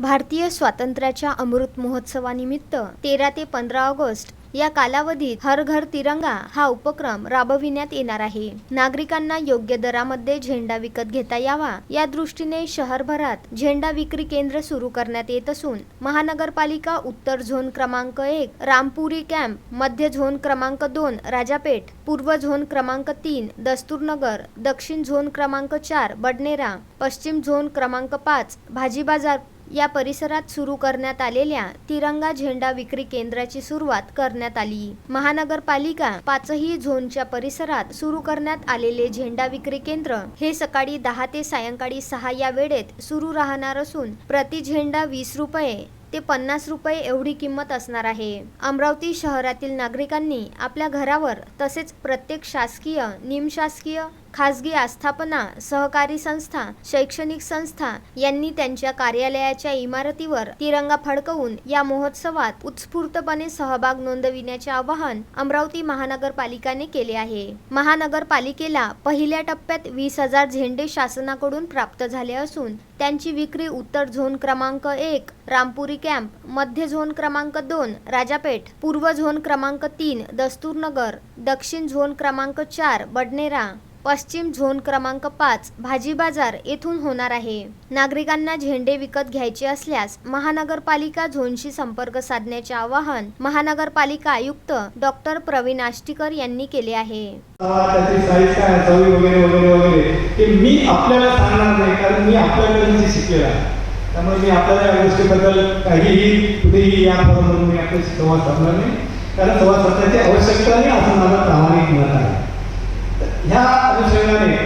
भारतीय स्वातंत्र्याच्या अमृत महोत्सवानिमित्त तेरा ते पंधरा ऑगस्ट या कालावधीत हर घर तिरंगा हा उपक्रम राबविण्यात येणार आहे. नागरिकांना योग्य दरामध्ये झेंडा विकत घेता यावा. या दृष्टीने शहरभरात झेंडा विक्री केंद्र सुरू करण्यात येत असून महानगरपालिका उत्तर झोन क्रमांक एक रामपुरी कॅम्प मध्य झोन क्रमांक दोन राजापेठ पूर्व झोन क्रमांक तीन दस्तूरनगर दक्षिण झोन क्रमांक चार बडनेरा पश्चिम झोन क्रमांक पाच भाजी बाजार या परिसरात सुरू करण्यात आलेल्या तिरंगा झेंडा विक्री केंद्राची सुरुवात करण्यात आली. महानगरपालिका पाचही झोनच्या परिसरात सुरू करण्यात आलेले झेंडा विक्री केंद्र हे सकाळी दहा ते सायंकाळी सहा या वेळेत सुरू राहणार असून प्रति झेंडा वीस रुपये ते पन्नास रुपये एवढी किंमत असणार आहे. अमरावती शहरातील नागरिकांनी आपल्या घरावर तसेच प्रत्येक शासकीय निमशासकीय खासगी आस्थापना सहकारी संस्था शैक्षणिक संस्था यांनी त्यांच्या कार्यालयाच्या इमारतीवर तिरंगा फडकवून या महोत्सवात उत्स्फूर्तपणे सहभाग नोंदविण्याचे आवाहन अमरावती महानगरपालिकाने केले आहे. महानगरपालिकेला पहिल्या टप्प्यात वीस हजार झेंडे शासनाकडून प्राप्त झाले असून त्यांची विक्री उत्तर झोन क्रमांक एक रामपुरी कॅम्प मध्य झोन क्रमांक दोन राजापेठ पूर्व झोन क्रमांक तीन दस्तूरनगर दक्षिण झोन क्रमांक चार बडनेरा पश्चिम झोन क्रमांक पाच भाजी बाजार येथून होणार आहे. नागरिकांना झेंडे विकत घ्यायचे असल्यास महानगरपालिका झोनशी संपर्क साधण्याचे आवाहन महानगरपालिका आयुक्त डॉक्टर प्रवीण आष्टीकर यांनी केले आहे. मी आपल्याला सांगणार नाही कारण मी आपल्याकडे शिकलेला आहे. त्यामुळे मी आपल्याला या गोष्टीबद्दल काहीही कुठेही या फोरममधून मी आपल्याशी संवाद साधणार नाही. कारण संवाद साधण्याची आवश्यकता नाही असं माझं प्रामाणिक मत आहे. ह्या अनुषंगाने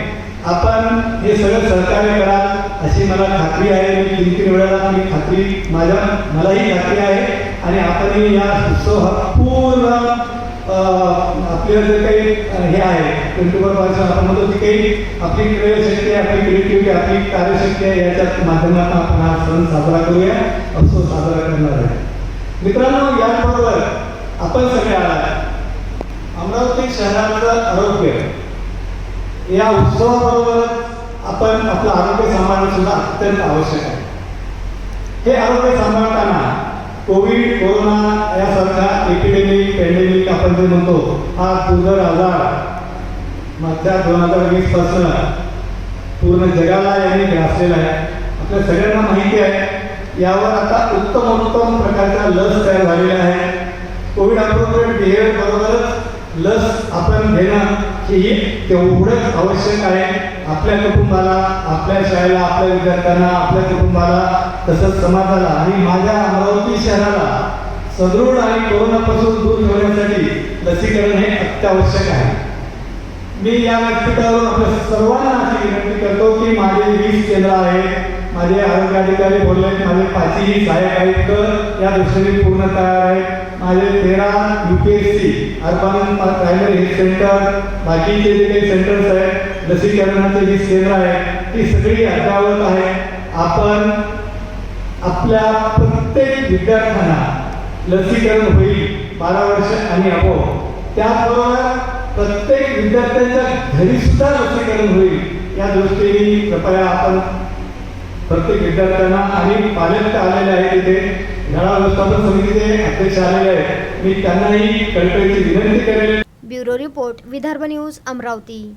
आपण हे सगळं सहकार्य कराल अशी मला खात्री आहे. मी तीन तीन वेळेला मी खात्री माझ्या मलाही खात्री आहे. आणि आपणही या उत्सव पूर्ण अं, जे काही हे आहे ट्वेंटी फोर आपण म्हणतो की काही आपली क्रियाशक्ती आपली क्रिएटिव्हिटी आपली कार्यशक्ती आहे याच्या माध्यमातून आपण हा सण साजरा करूया उत्सव साजरा करणार आहे. मित्रांनो याबरोबर आपण सगळे आला अमरावती शहराचं आरोग्य या उत्सवाबरोबर आपण आपलं आरोग्य सांभाळणं सुद्धा अत्यंत आवश्यक आहे. हे आरोग्य सांभाळताना कोविड कोरोना यासारखा एपिडेमिक पॅन्डेमिक आपण जे म्हणतो हा दुर्धर आजार मागच्या दोन हजार वीसपासून पूर्ण जगाला यांनी ग्रासलेला आहे. आपल्या सगळ्यांना माहिती आहे यावर आता उत्तम उत्तम प्रकारच्या लस तयार झालेल्या आहेत कोविड अप्रोप्रिएट बिहेवियर बरोबरच लस आपण घेणं ही तेवढंच आवश्यक आहे आपल्या कुटुंबाला आपल्या शाळेला आपल्या विद्यार्थ्यांना आपल्या कुटुंबाला तसंच समाजाला आणि माझ्या अमरावती शहराला सदृढ आणि कोरोनापासून दूर ठेवण्यासाठी लसीकरण हे अत्यावश्यक आहे. मी या व्यासपीठावरून आपल्या सर्वांना अशी विनंती करतो की माझे वीस केंद्र आहे माझे आरोग्य अधिकारी बोलले माझे पाचही सहाय्यक आयुक्त या दृष्टीने पूर्ण तयार आहेत. माझे तेरा U P S C urban primary health centre बाकीचे जे काही सेंटर्स आहेत लसीकरणाचे जी केंद्र आहेत ती सगळी अद्यावत आहे आपण आपल्या प्रत्येक विद्यार्थ्यांना लसीकरण होईल बारा वर्ष आणि अबो त्याबरोबर प्रत्येक विद्यार्थ्यांच्या घरी सुद्धा लसीकरण होईल. या दृष्टीने कृपया आपण प्रत्येक विद्यार्थ्यांना आणि पालक आलेले आहेत तिथे. शाळा व्यवस्थापन समितीचे अध्यक्ष आलेले आहेत. मी त्यांनाही कळकळीची विनंती करेल. Bureau report Vidarbha news Amravati.